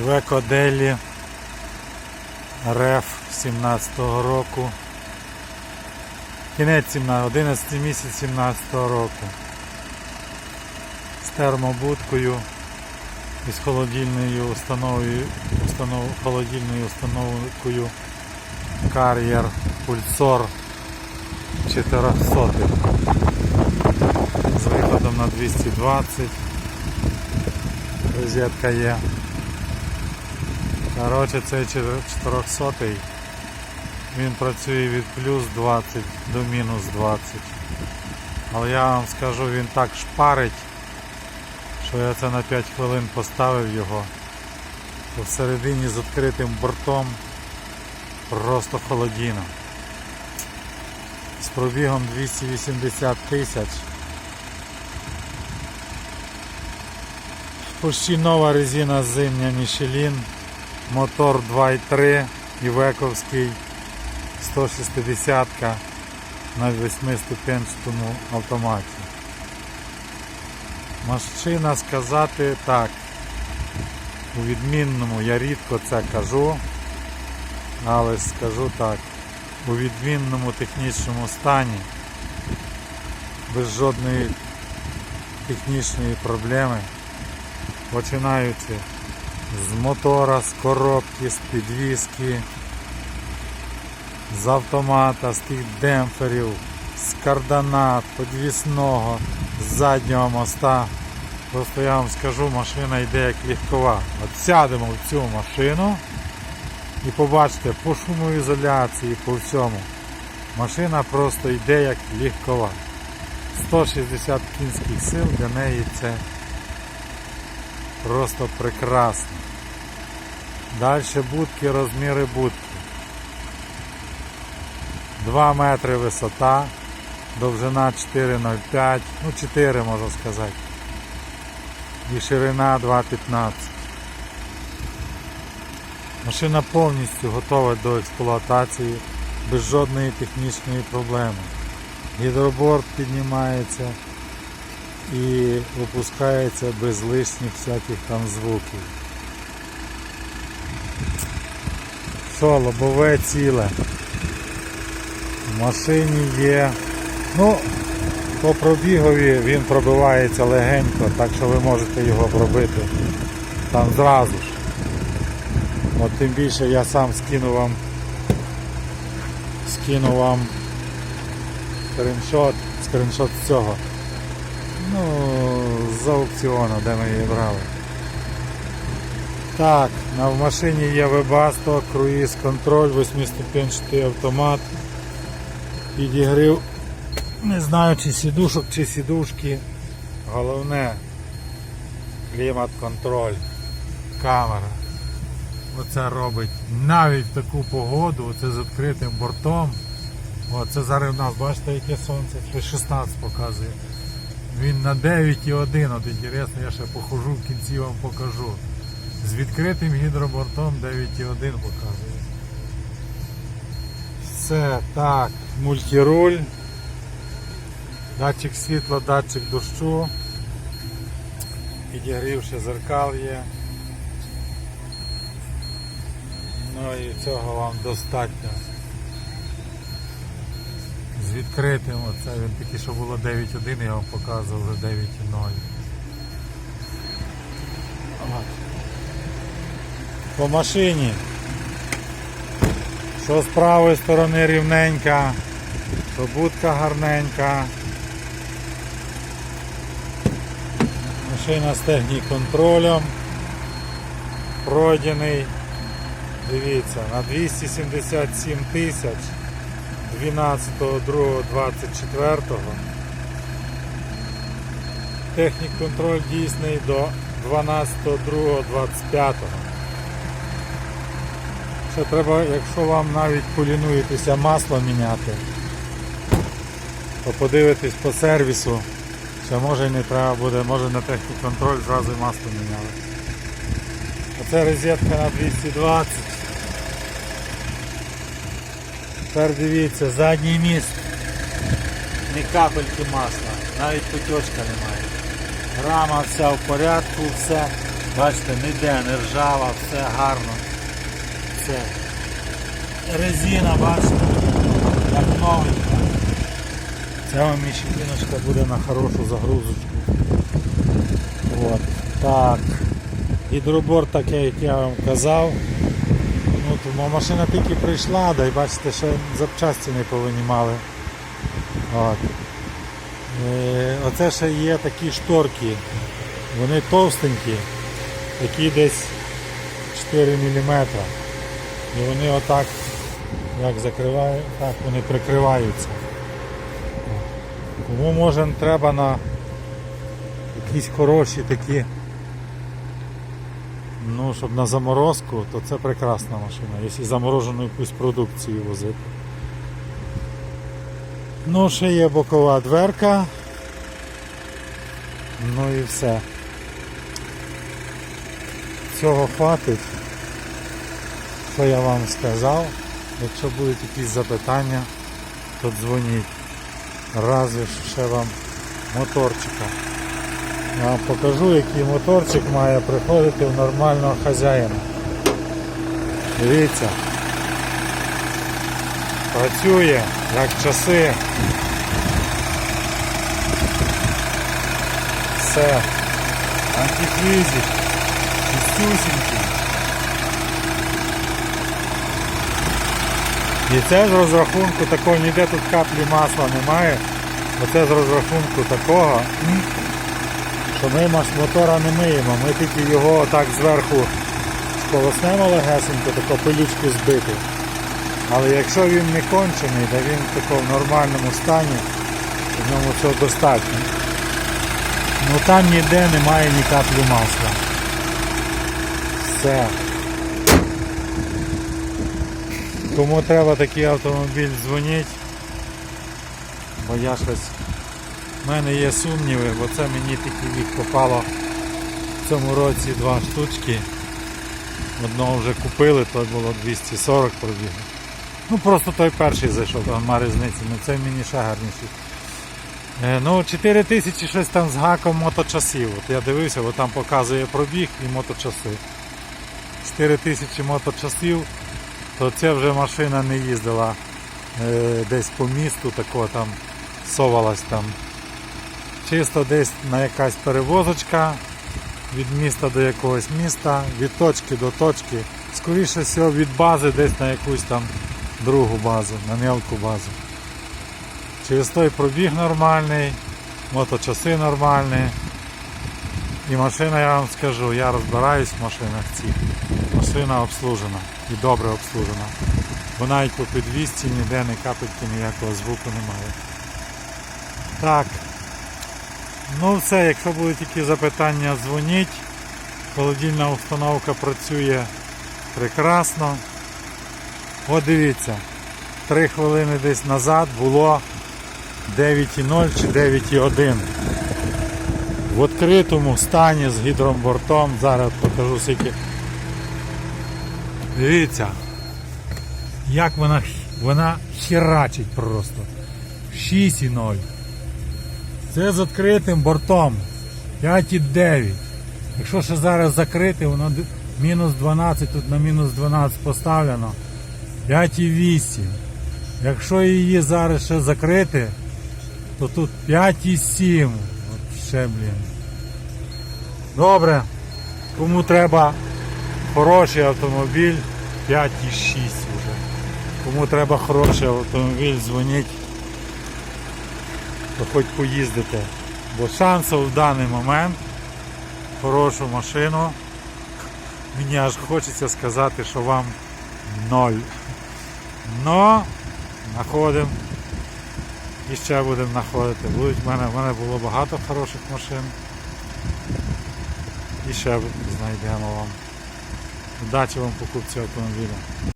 Iveco Делі РФ 17-го року. Кінець 17, 11 місяць 17-го року. З термобудкою і з холодильною установою, установ, холодильною установкою Carrier Pulsor 400 з виходом на 220 розетка є. Коротше, цей 400 він працює від плюс 20 до мінус 20. Але я вам скажу, він так шпарить, що я це на 5 хвилин поставив його. То всередині з відкритим бортом просто холодіно. З пробігом 280 тисяч. Почти нова резина зимня Michelin, мотор 2.3 Івековський 160 на 8-ступенчатому автоматі. Машина сказати так. У відмінному я рідко це кажу, але скажу так, у відмінному технічному стані, без жодної технічної проблеми, починаючи з мотора, з коробки, з підвіски, з автомата, з тих демпферів, з кардана, підвісного, з заднього моста. Просто я вам скажу, машина йде як легкова. От сядемо в цю машину і побачите по шумоізоляції, по всьому. Машина просто йде як легкова. 160 кінських сил для неї це просто прекрасно. Далі будки, розміри будки. 2 метри висота, довжина 4,05, ну 4 можна сказати. І ширина 2,15. Машина повністю готова до експлуатації без жодної технічної проблеми. Гідроборд піднімається і опускається без лишніх всяких там звуків. Що, лобове ціле. В машині є. Ну, по пробігові він пробивається легенько, так що ви можете його пробити там зразу ж. От тим більше я сам скину вам скину вам скріншот, скріншот з цього. Ну, з аукціону, де ми її брали. Так, на в машині є Webasto, круїз контроль, 8-ступенчатий автомат. Підігрів, не знаю чи сідушок, чи сідушки. Головне клімат контроль, камера. Оце робить навіть в таку погоду, оце з відкритим бортом. Оце зараз у нас, бачите, яке сонце, це 16 показує. Він на 9,1, от інтересно, я ще похожу в кінці вам покажу. З відкритим гідробортом 9,1 показує. Все, так, мультируль, датчик світла, датчик дощу, підігрівши зеркал є. Ну і цього вам достатньо. Відкритим, оце він тільки що було 9.1, я вам показував вже 9.0. По машині. Що з правої сторони рівненька, що будка гарненька. Машина з техніконтролем. Пройдений. Дивіться, на 277 тисяч 12.02.24 Технік контроль дійсний до 12.02.25 Ще треба, якщо вам навіть полінуєтеся масло міняти, то подивитись по сервісу, що може не треба буде, може на технік контроль зразу масло міняли. Оце розетка на 220. Тепер дивіться, задній міст. Ні капельки масла, навіть потічка немає. Рама вся в порядку, все. Бачите, ніде не ржава, все гарно. Все. Резина, бачите, як новенька. Ця вам міщиночка буде на хорошу загрузочку. От. Так. Гідробор таке, як я вам казав. Тому машина тільки прийшла, да і бачите, ще запчасті не повинімали. От. Е, Оце ще є такі шторки. Вони товстенькі, такі десь 4 мм. І вони отак, як закривають, так вони прикриваються. Кому може треба на якісь хороші такі, ну, щоб на заморозку, то це прекрасна машина, якщо заморожену якусь продукцію возити. Ну, ще є бокова дверка. Ну і все. Цього хватить. Що я вам сказав. Якщо будуть якісь запитання, то дзвоніть. Разве ще вам моторчика. Вам покажу, який моторчик має приходити в нормального хазяїна. Дивіться. Працює, як часи. Все. Антифризик. Чистюсінький. І це з розрахунку такого, ніде тут каплі масла немає. Оце з розрахунку такого, що ми маш мотора не миємо, ми тільки його отак зверху сполоснемо легесенько, таку пилючку збити. Але якщо він не кончений, то він в такому нормальному стані, то в ньому цього достатньо. Ну там ніде немає ні каплі масла. Все. Кому треба такий автомобіль, дзвоніть. Бо я щось. У мене є сумніви, бо це мені тільки їх попало в цьому році два штучки. Одного вже купили, то було 240 пробігу. Ну просто той перший зайшов, там нема різниці, ну це мені ще гарніший. Е, Ну, 4 тисячі щось там з гаком моточасів. От я дивився, бо там показує пробіг і моточаси. 4 тисячі моточасів, то це вже машина не їздила е, десь по місту, тако там совалась там. Чисто десь на якась перевозочка від міста до якогось міста, від точки до точки. Скоріше всього від бази десь на якусь там другу базу, на мелку базу. Через той пробіг нормальний, моточаси нормальні. І машина, я вам скажу, я розбираюсь в машинах цих. Машина обслужена і добре обслужена. Бо навіть по підвісці ніде не капельки ніякого звуку немає. Так. Ну все, якщо будуть які запитання, дзвоніть. Холодильна установка працює прекрасно. От дивіться, 3 хвилини десь назад було 9,0 чи 9,1. В відкритому стані з гідробортом. Зараз покажу скільки. Дивіться, як вона, вона херачить просто. 6,0. Це з відкритим бортом. 5,9. Якщо ще зараз закрити, воно мінус 12, тут на мінус 12 поставлено. 5,8. Якщо її зараз ще закрити, то тут 5,7. От ще, блін. Добре. Кому треба хороший автомобіль, 5,6 вже. Кому треба хороший автомобіль, дзвоніть, то хоч поїздите. Бо шансів в даний момент хорошу машину. Мені аж хочеться сказати, що вам ноль. Но знаходимо і ще будемо знаходити. Будуть в мене, в мене було багато хороших машин. І ще знайдемо вам. Удачі вам покупці автомобіля.